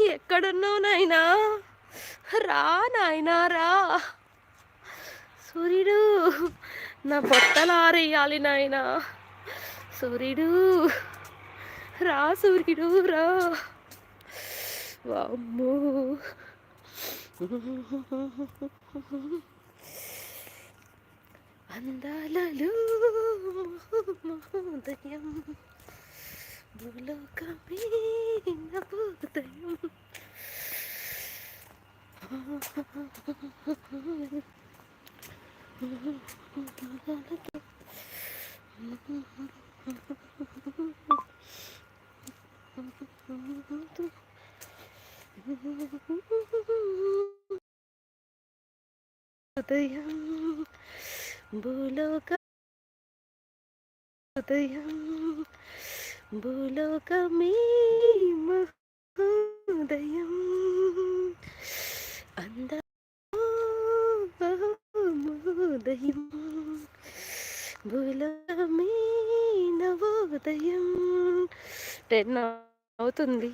ఎక్కడున్నావు నాయనా రా నాయనా రా. సూర్యుడు నా బొట్టలు ఆరేయాలి నాయన. సూర్యుడు రా సూర్యుడు రా. వామ్మో. అందాలలో మహోదయం భూలోకమే నవోదయం ఉదయం భూలోక ఉదయం భూలోకమే మహోదయం. అంద మహోదయం. భూలోకమే నవోదయం. టెన్ అవుతుంది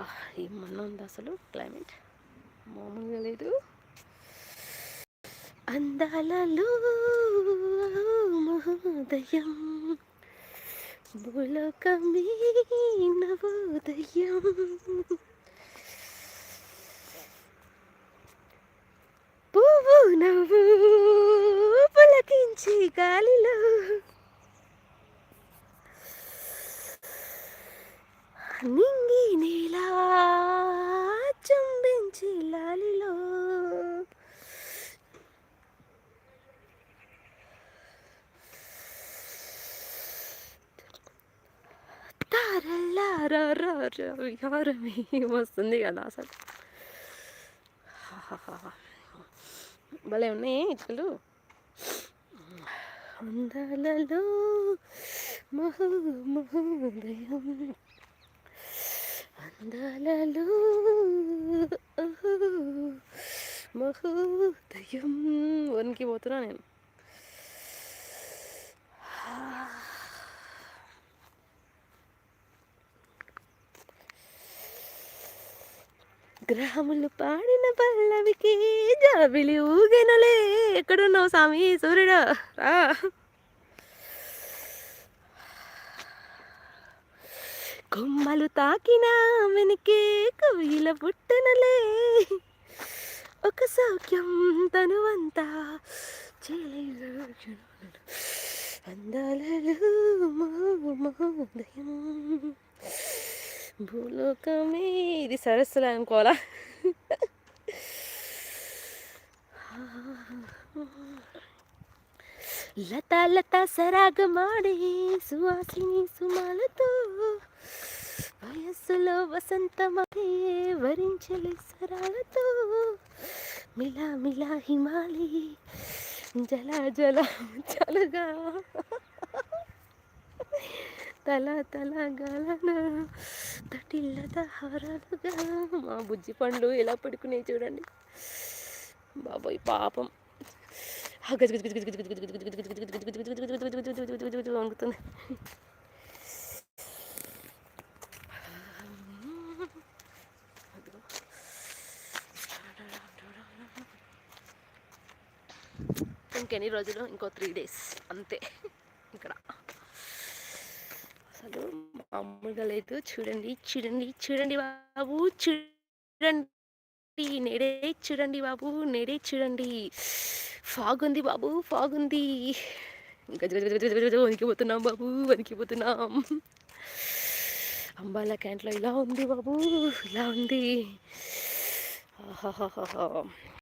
బా ఏమన్నా ఉంది అసలు క్లైమేట్ మామూలుగా లేదు. అందాలలో మహోదయం భూలోకమే నవోదయం. పువ్వు నవ్వు పులకించి గాలిలో. నింగి నీలా చుంబించి లాలిలో వస్తుంది కదా అసలు భలే ఉన్నాయి ఇటుకలు అందాలలో మహో మహోదయం అందాలలో మహోదయం. వనికి పోతున్నా నేను. గ్రహములు పాడిన పల్లవికి జాబిలి ఊగెనలే. ఎక్కడున్నావు స్వామి సూర్యుడు? కొమ్మలు తాకిన వెనకే కవిల పుట్టనలే ఒక సౌఖ్యం తనువంతా అందాలలో మహోదయం భూలోకమే ఇది సరస్సులు అనుకోవాలా? లత లత సరాగమాడే సువాసిని సుమాలతో వయస్సులో వసంతమే వరించలే సరాలతో. మిలా మిలా హిమాలి జల జల చలుగా తల తల గలన తటిల్లత హారాలుగా. మా బుజ్జి పండ్లు ఎలా పడుకునే చూడండి. బాబోయ్ పాపం. వంగుతుంది ఇంకెన్ని రోజులు? ఇంకో త్రీ డేస్ అంతే. ఇక్కడ. అసలు మామూలుగా లేదు. చూడండి చూడండి చూడండి బాబు చూడండి. నేడే చూడండి బాబు నేడే చూడండి. ఫాగ్ ఉంది బాబు ఫాగ్ ఉంది వణికిపోతున్నాం బాబు వణికిపోతున్నాం. అంబాల క్యాంట్లో ఇలా ఉంది బాబు ఇలా ఉంది.